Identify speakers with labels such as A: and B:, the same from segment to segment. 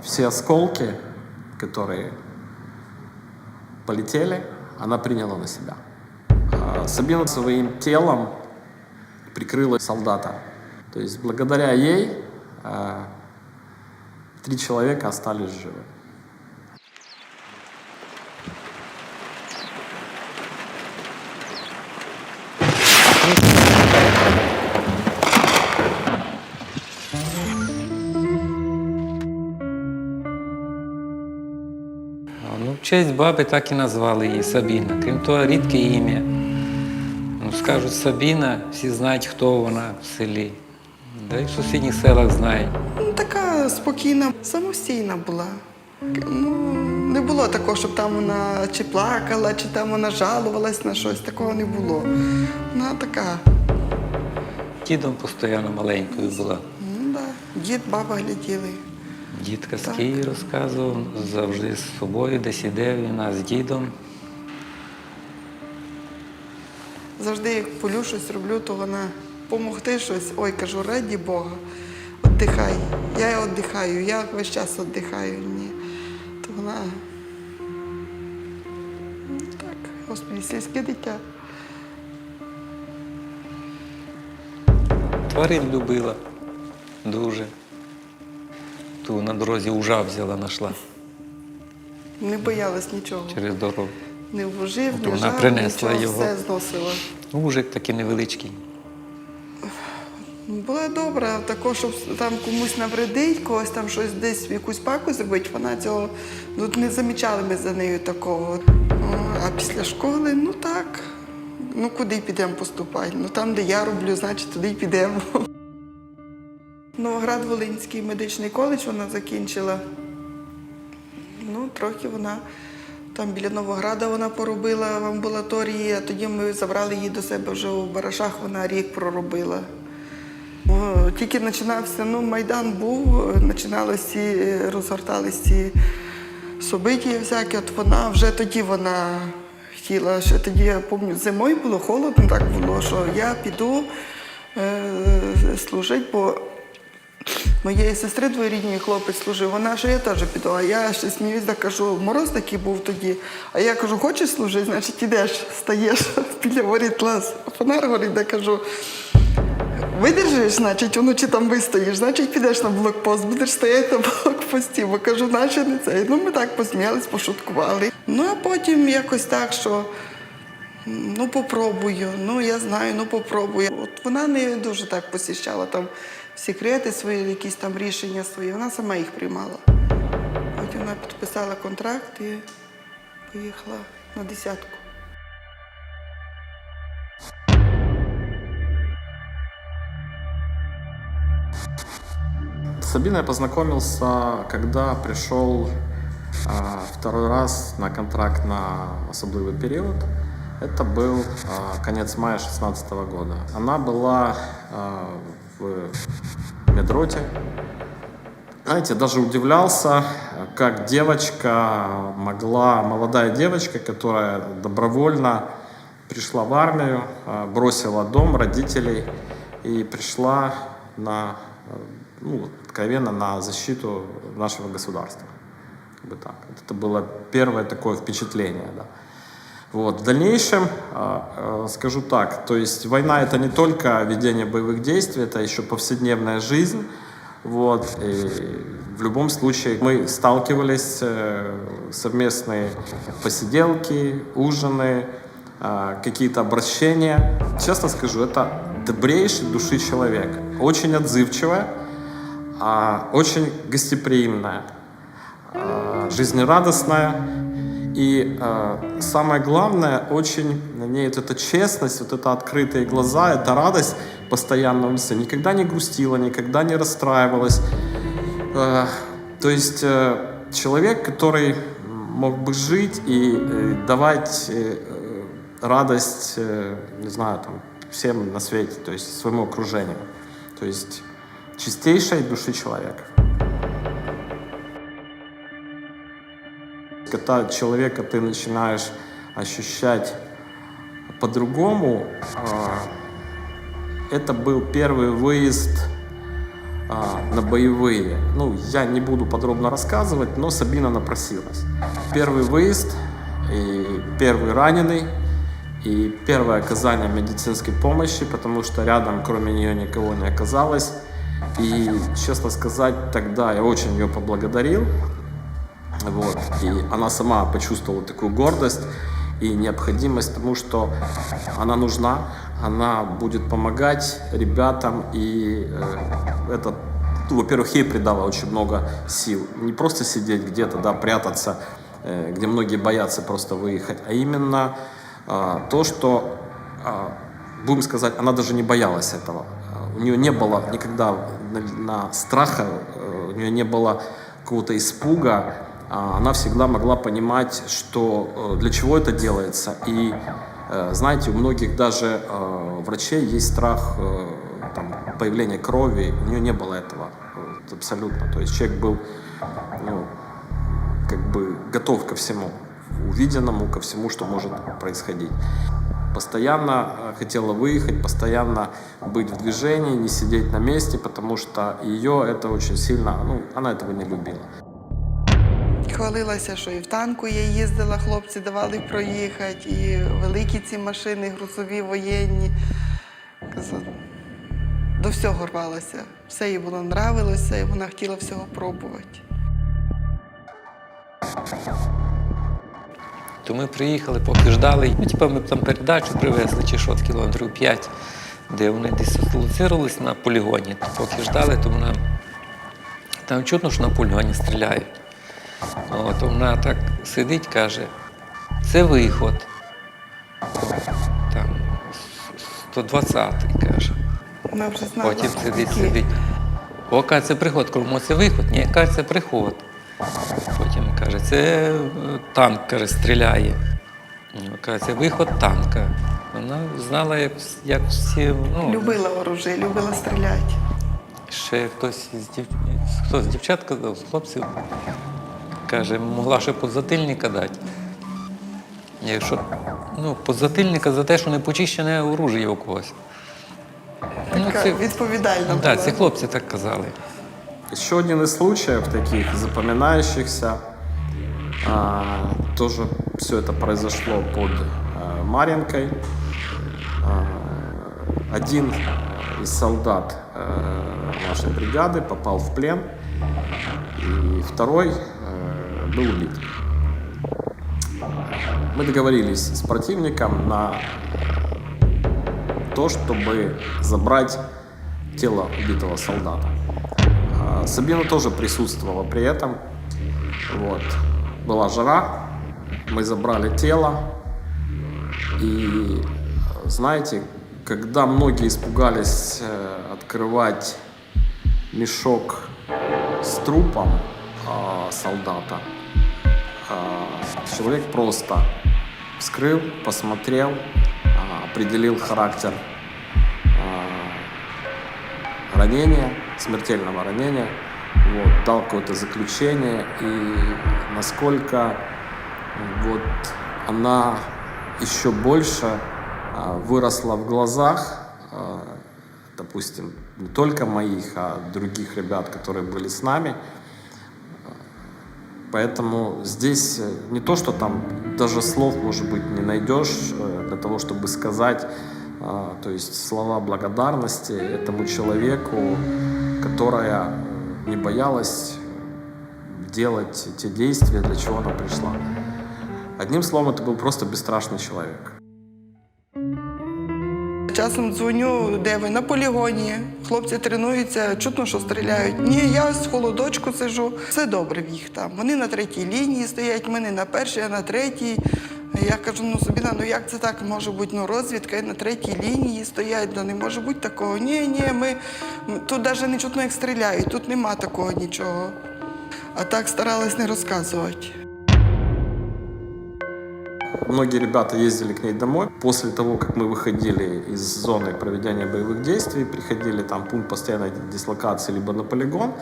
A: Все осколки, которые полетели, она приняла на себя. А Сабина своим телом прикрыла солдата. То есть благодаря ей а, три человека остались живы.
B: Честь баби так і назвали її Сабіна. Крім того, рідке ім'я. Ну, скажуть Сабіна, всі знають, хто вона в селі. Да й в сусідніх селах знають.
C: Ну, така спокійна, самостійна була. Ну, не було такого, щоб там вона чи плакала, чи там вона жалувалась на щось. Такого не було. Вона така,
B: Дідом постійно маленькою була.
C: ну да, дід, баба гляділи.
B: Дід казки розказував, завжди з собою, десь іде він з дідом.
C: Завжди як полю щось роблю, то вона помогти щось. Ой, кажу, раді Бога, віддихай. Я віддихаю, я весь час віддихаю. Ні. То вона ну, так, господи, сільське дитя.
B: Тварин любила дуже. Ту на дорозі ужа взяла, знайшла
C: Не боялась нічого.
B: через дорогу.
C: Не вложив,
B: От
C: не
B: вона
C: жав,
B: принесла
C: нічого,
B: його.
C: все зносила.
B: Ужик такий невеличкий.
C: Була добра, також, щоб там комусь навредить, когось там щось десь якусь паку зробить, вона цього ну, не замічали ми за нею такого. О, А після школи, ну так, ну куди підемо поступати? Ну там, де я роблю, значить туди й підемо. Новоград Волинський медичний коледж вона закінчила. Ну, трохи вона там біля Новограда вона поробила в амбулаторії, а тоді ми забрали її до себе вже у Барашах, вона рік проробила. Тільки починався, ну, Майдан був, починалися, розгорталися ці собиті всякі, от вона вже тоді вона хотіла, ще тоді я пам'ятаю, зимою було холодно, так було, що я піду е, служити, бо Моєї сестри двоюрідній хлопець служив, вона що я теж піду. А я ще сміюсь, да кажу, мороз такий був тоді. А я кажу, хочеш служити, значить ідеш, стаєш біля воріт лаз. Фонар горить, да кажу. Видержиш, значить, вночі там вистоїш, значить підеш на блокпост, будеш стояти на блокпості, бо кажу, наче не це. Ну, ми так посміялись, пошуткували. Ну, а потім якось так, що ну попробую, ну я знаю, ну попробую. От вона не дуже так посіщала там секрети свої, якісь там рішення свої, вона сама їх приймала. Потім вона підписала контракт і поїхала на десятку.
A: С Сабиной я познакомился, когда пришел а, второй раз на контракт на особливый период. Это был а, конец мая 2016 года. Она была а, медроте. Знаете, даже удивлялся, как девочка могла, молодая девочка, которая добровольно пришла в армию, а, бросила дом, родителей и пришла на, э, ну, откровенно, на защиту нашего государства. Как бы так. Это было первое такое впечатление. Да. Вот. В дальнейшем, а, э, скажу так, то есть война это не только ведение боевых действий, это еще повседневная жизнь. Вот. И в любом случае мы сталкивались, э, совместные посиделки, ужины, а, какие-то обращения. Честно скажу, это добрейший души человек. Очень отзывчивая, а, очень гостеприимная, а, жизнерадостная. И э, самое главное, очень на ней вот эта честность, вот это открытые глаза, эта радость постоянно в лице. Никогда не грустила, никогда не расстраивалась. Э, то есть э, человек, который мог бы жить и э, давать э, радость, э, не знаю, там, всем на свете, то есть своему окружению. То есть чистейшей души человека. Человека ты начинаешь ощущать по-другому, а, это был первый выезд а, на боевые. Ну, я не буду подробно рассказывать, но Сабина напросилась. Первый выезд и первый раненый и первое оказание медицинской помощи, потому что рядом кроме нее никого не оказалось. И, честно сказать, тогда я очень ее поблагодарил. Вот. И она сама почувствовала такую гордость и необходимость тому, что она нужна, она будет помогать ребятам, и э, это, ну, во-первых, ей придало очень много сил. Не просто сидеть где-то, да, прятаться, э, где многие боятся просто выехать, а именно э, то, что, э, будем сказать, она даже не боялась этого. Э, У нее не было никогда на, на страха, э, у нее не было какого-то испуга, она всегда могла понимать, что э, для чего это делается. И э, знаете, у многих даже э, врачей есть страх там, появления крови. У нее не было этого Вот, абсолютно. То есть человек был ну, как бы готов ко всему увиденному, ко всему, что может происходить. Постоянно хотела выехать, постоянно быть в движении, не сидеть на месте, потому что ее это очень сильно, ну, она этого не любила.
C: Хвалилася, що і в танку я їздила, хлопці давали проїхати, і великі ці машини, грузові, воєнні. До всього рвалася. Все їй воно нравилося, і вона хотіла всього пробувати.
B: То ми приїхали, поки ждали. Ну, типа ми там передачу привезли чи що, кілометрів 5, де вони дислоцировались на полігоні. Поки ждали, то вона там чутно, що на полігоні стріляють. От, вона так сидить, каже, це виход. Там 120-й, каже.
C: Вона вже знала.
B: Потім сидить, сидить. О, каже, це приход. Кому це виход? Ні, каже, це приход. Потім каже, це е, танк каже, стріляє. Ну, Каже, це виход танка. Вона знала, як, вс- як всі. Ну,
C: Любила оружие, любила стріляти.
B: Ще хтось з дів... хтось з дівчат казав, з хлопців, каже, могла ще подзатильника дати. Якщо ну, подзатильника за те, що не почищене оружие у когось. Ну,
C: Така
B: це,
C: відповідальна
B: да,
C: була.
B: це хлопці так казали.
A: Еще один из случаев таких запоминающихся. а, тоже все это произошло под а, Марьинкой. А, один из солдат а, нашей бригады попал в плен, и второй был убит. Мы договорились с противником на то, чтобы забрать тело убитого солдата. А, Сабина тоже присутствовала при этом. Вот. Была жара, мы забрали тело. И знаете, когда многие испугались э, открывать мешок с трупом а, солдата, человек просто вскрыл, посмотрел, а, определил характер а, ранения, смертельного ранения, вот, дал какое-то заключение и насколько вот она еще больше выросла в глазах, допустим, не только моих, а других ребят, которые были с нами. Поэтому здесь э, не то, что там даже слов, может быть, не найдешь э, для того, чтобы сказать, а, то есть слова благодарности этому человеку, которая э, не боялась делать те действия, для чего она пришла. Одним словом, это был просто бесстрашный человек.
C: Часом дзвоню, де ви на полігоні. Хлопці тренуються, чутно, що стріляють. Ні, я з холодочку сижу. Все добре в їх там. Вони на третій лінії стоять, ми не на першій, а на третій. Я кажу, ну Собіна, ну як це так може бути? Ну розвідка на третій лінії стоять, да не може бути такого. Ні, ні, ми тут навіть не чутно, як стріляють, тут нема такого нічого. А так старалась не розказувати.
A: Многие ребята ездили к ней домой. После того, как мы выходили из зоны проведения боевых действий, приходили там в пункт постоянной дислокации либо на полигон,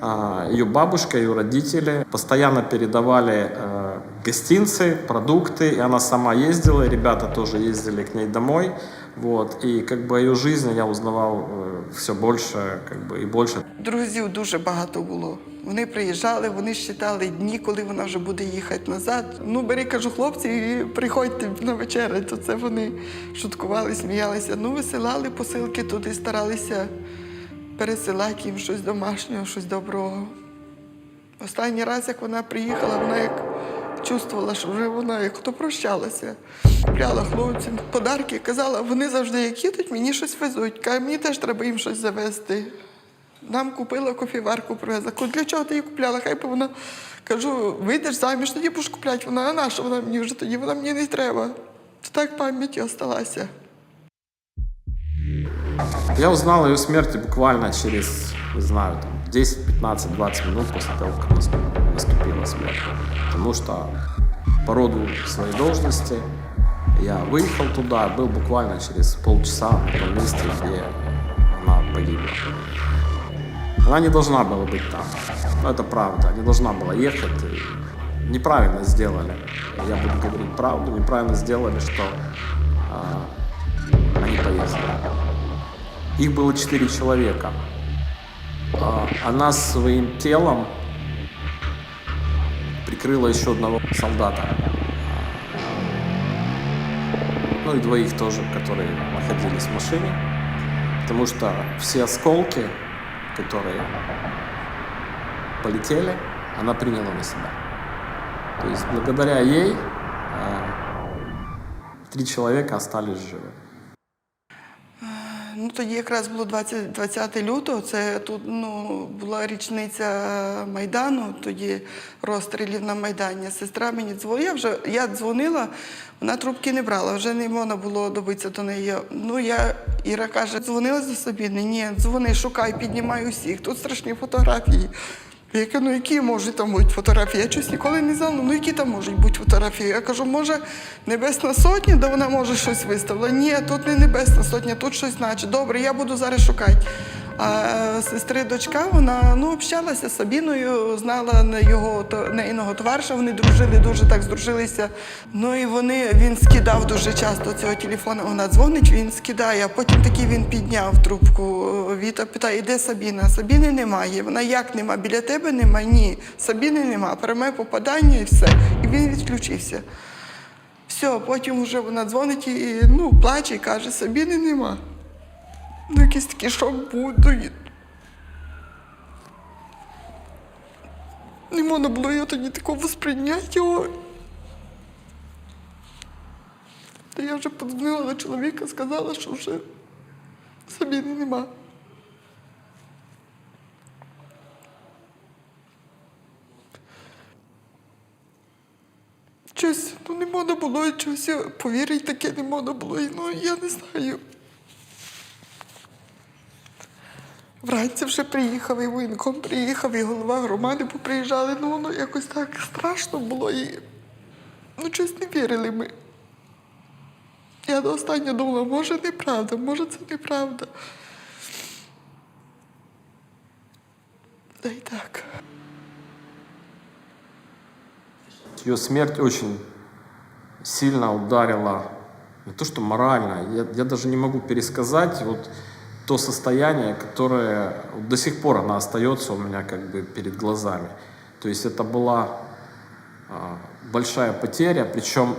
A: а, ее бабушка, ее родители постоянно передавали э, гостинцы, продукты, и она сама ездила, и ребята тоже ездили к ней домой. Вот, и как бы о ее жизни я узнавал все больше как бы, и больше.
C: Друзів дуже багато було. Вони приїжджали, вони считали дні, коли вона вже буде їхати назад. Ну, бери, кажу, хлопці, і приходьте на вечерю. То це вони шуткували, сміялися. Ну, висилали посилки туди, старалися пересилати їм щось домашнього, щось доброго. Останній раз, як вона приїхала, вона як чувствувала, що вже вона як то прощалася. Купляла хлопцям подарки, казала, вони завжди як їдуть, мені щось везуть. Каже, мені теж треба їм щось завезти. Нам купила кофіварку, привезла. Кажу, для чого ти її купляла? Хай би вона кажу, вийдеш заміж, тоді будеш купляти. Вона, а на що вона мені вже тоді? Вона мені не треба. То так пам'ять осталася.
A: Я узнал о ее смерти буквально через, не знаю, там, 10, 15, 20 минут после того, как нас- наступила смерть. Потому что по роду своей должности я выехал туда, был буквально через полчаса том месте, где она погибла. Она не должна была быть там. Но это правда. Не должна была ехать. Неправильно сделали. Я буду говорить правду. Неправильно сделали, что а, они поехали. Их было четыре человека. А, Она своим телом прикрыла еще одного солдата. Ну и двоих тоже, которые находились в машине. Потому что все осколки, которые полетели, она приняла на себя. То есть благодаря ей а, три человека остались живы.
C: Ну, тоді якраз було 20, 20 лютого, це тут ну, була річниця Майдану, тоді розстрілів на Майдані. Сестра мені дзвонила, я вже я дзвонила, вона трубки не брала, вже не можна було добитися до неї. Ну, я, Іра каже, дзвонила за собі? Ні, дзвони, шукай, піднімай усіх, тут страшні фотографії. Я кажу, ну які можуть там бути фотографії? Я щось ніколи не знала, ну які там можуть бути фотографії? Я кажу, може, Небесна Сотня, де вона може щось виставила? Ні, тут не Небесна Сотня, тут щось значить. Добре, я буду зараз шукати. А сестри дочка, вона ну, общалася з Сабіною, знала на його неїного товариша, вони дружили, дуже так здружилися. Ну і вони, він скидав дуже часто цього телефону. Вона дзвонить, він скидає, а потім такий він підняв трубку. Віта питає, де Сабіна? Сабіни немає. Вона як нема? Біля тебе нема? Ні. Сабіни нема. Пряме попадання і все. І він відключився. Все, потім вже вона дзвонить і ну, плаче і каже, Сабіни нема. Ну, якийсь такий шок був. Ну, і- Не можна було його тоді такого сприйняти. Та я вже подзвонила до чоловіка, сказала, що вже Сабіни нема. Щось, ну не можна було, щось повірити таке не можна було. Ну, я не знаю. Вранці вже приїхав, і воєнком приїхав, і голова громади поприїжджали. Ну, воно якось так страшно було і ну, щось не вірили ми. Я до останнього думала, може неправда, може це неправда. Та й так.
A: Ее смерть очень сильно ударила, не то что морально, я, я даже не могу пересказать вот то состояние, которое до сих пор она остается у меня как бы перед глазами. То есть это была а, большая потеря, причем,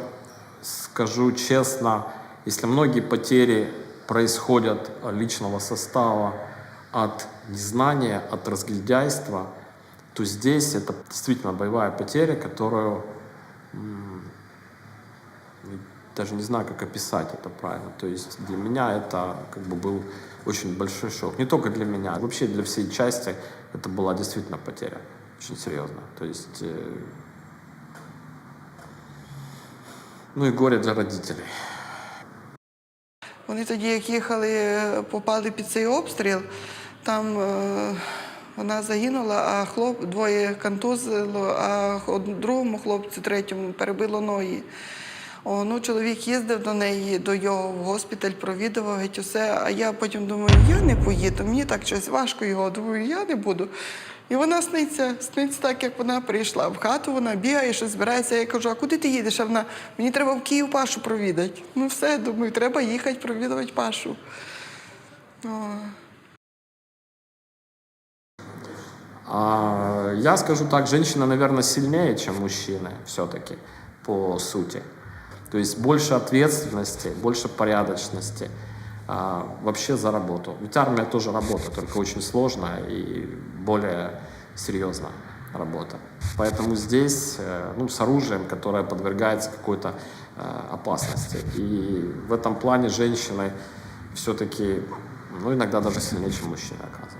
A: скажу честно, если многие потери происходят личного состава от незнания, от разгильдяйства, то здесь это действительно боевая потеря, которую даже не знаю, как описать это правильно. То есть для меня это как бы был очень большой шок. Не только для меня, вообще для всей части это была действительно потеря. Очень серьезная. То есть, э, ну и горе для родителей.
C: Вони тоді, як їхали, попали під цей обстріл, там е, вона загинула, а хлоп двоє контузило, а од- другому хлопцю, третьому, перебило ноги. Ну, чоловік їздив до неї, до його в госпіталь, провідував геть усе. А я потім думаю, я не поїду, мені так щось важко його. Думаю, я не буду. І вона сниться, сниться так, як вона прийшла в хату, вона бігає, щось збирається. Я кажу, а куди ти їдеш? А вона, мені треба в Київ Пашу провідати. Ну все, думаю, треба їхати провідувати Пашу. О.
A: А, я скажу так, женщина, наверное, сильнее, чем мужчины все-таки по сути. То есть больше ответственности, больше порядочности а, вообще за работу. Ведь армия тоже работа, только очень сложная и более серьезная работа. Поэтому здесь, э, ну, с оружием, которое подвергается какой-то э, опасности. И в этом плане женщины все-таки, ну, иногда даже сильнее, чем мужчины оказываются.
D: –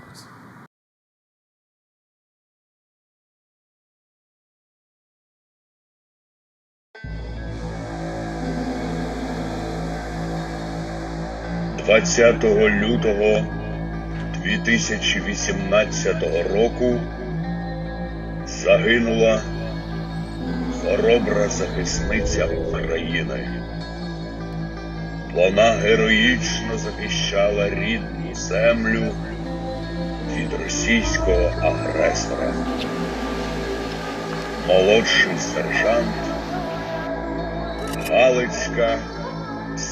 D: 20 лютого 2018 року загинула хоробра захисниця України. Вона героїчно захищала рідну землю від російського агресора. Молодший сержант Галицька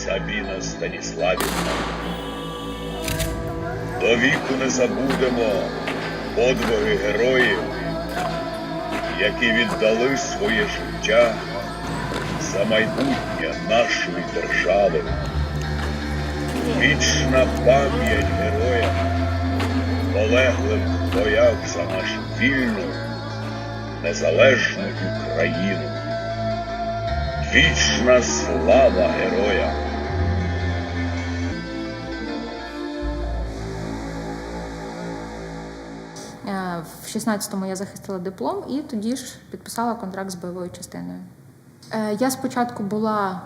D: Сабіна Станіславівна. До віку не забудемо подвиги героїв, які віддали своє життя за майбутнє нашої держави. Вічна пам'ять героям, полеглим боях за нашу вільну, незалежну Україну. Вічна слава героям!
E: В 16-му я захистила диплом і тоді ж підписала контракт з бойовою частиною. Е, Я спочатку була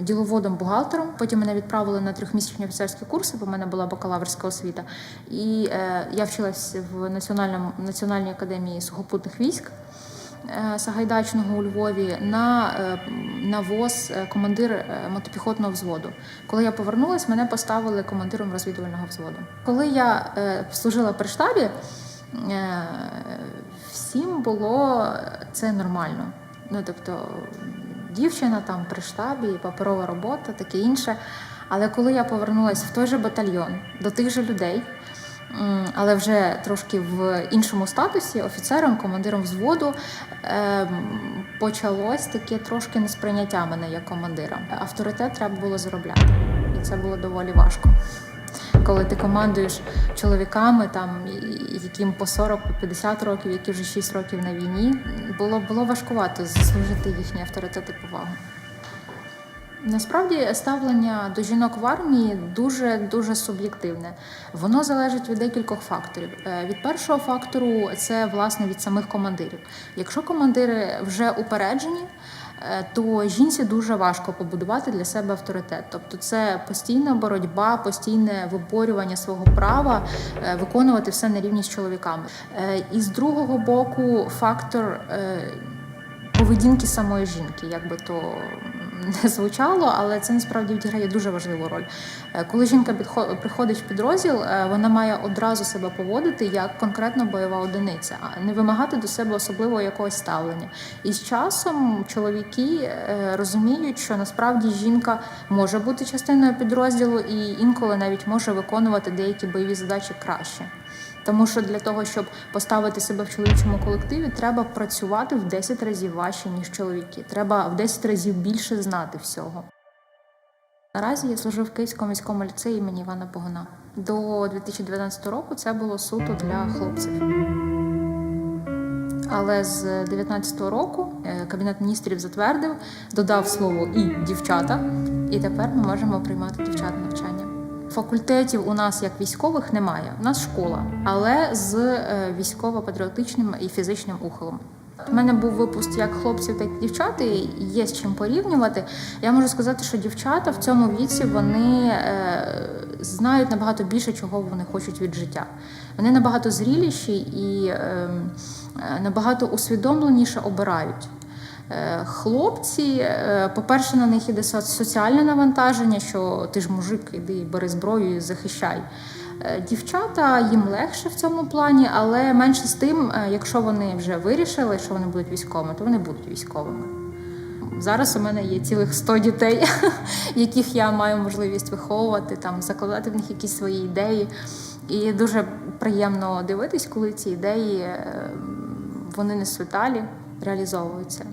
E: діловодом-бухгалтером, потім мене відправили на трьохмісячні офіцерські курси, бо в мене була бакалаврська освіта. І е, я вчилась в Національному, Національній академії сухопутних військ е, Сагайдачного у Львові на, на ВОЗ командир мотопіхотного взводу. Коли я повернулась, мене поставили командиром розвідувального взводу. Коли я служила при штабі, всім було це нормально. Ну, тобто, дівчина там при штабі, паперова робота, таке інше. Але коли я повернулася в той же батальйон до тих же людей, але вже трошки в іншому статусі, офіцером, командиром взводу, ем, почалось таке трошки несприйняття мене як командира. Авторитет треба було заробляти, і це було доволі важко. Коли ти командуєш чоловіками, там яким по 40, по 50 років, які вже 6 років на війні, було, було важкувато заслужити їхній авторитет і повагу. Насправді ставлення до жінок в армії дуже дуже суб'єктивне. Воно залежить від декількох факторів. Е, Від першого фактору це власне від самих командирів. Якщо командири вже упереджені, то жінці дуже важко побудувати для себе авторитет. Тобто, це постійна боротьба, постійне виборювання свого права, е, виконувати все на рівні з чоловіками. Е, І з другого боку, фактор. е, поведінки самої жінки, як би то не звучало, але це насправді відіграє дуже важливу роль. Е, Коли жінка приходить в підрозділ, е, вона має одразу себе поводити як конкретно бойова одиниця, а не вимагати до себе особливого якогось ставлення. І з часом чоловіки е, розуміють, що насправді жінка може бути частиною підрозділу і інколи навіть може виконувати деякі бойові задачі краще. Тому що для того, щоб поставити себе в чоловічому колективі, треба працювати в 10 разів важче, ніж чоловіки. Треба в 10 разів більше знати всього. Наразі я служу в Київському міському ліцеї імені Івана Погона. До 2019 року це було суто для хлопців. Але з 2019 року е, Кабінет міністрів затвердив, додав слово і дівчата, і тепер ми можемо приймати дівчат на навчання. Факультетів у нас як військових немає. У нас школа, але з е, військово-патріотичним і фізичним ухилом. У мене був випуск як хлопців, так і дівчат, і є з чим порівнювати. Я можу сказати, що дівчата в цьому віці вони е, знають набагато більше, чого вони хочуть від життя. Вони набагато зріліші і е, е, набагато усвідомленіше обирають. Е, Хлопці, е, по-перше, на них іде соціальне навантаження, що ти ж мужик, іди бери зброю і захищай. Е, Дівчата їм легше в цьому плані, але менше з тим, якщо вони вже вирішили, що вони будуть військовими, то вони будуть військовими. Зараз у мене є цілих 100 дітей, яких я маю можливість виховувати, там закладати в них якісь свої ідеї. І дуже приємно дивитись, коли ці ідеї вони не світалі, реалізовуються.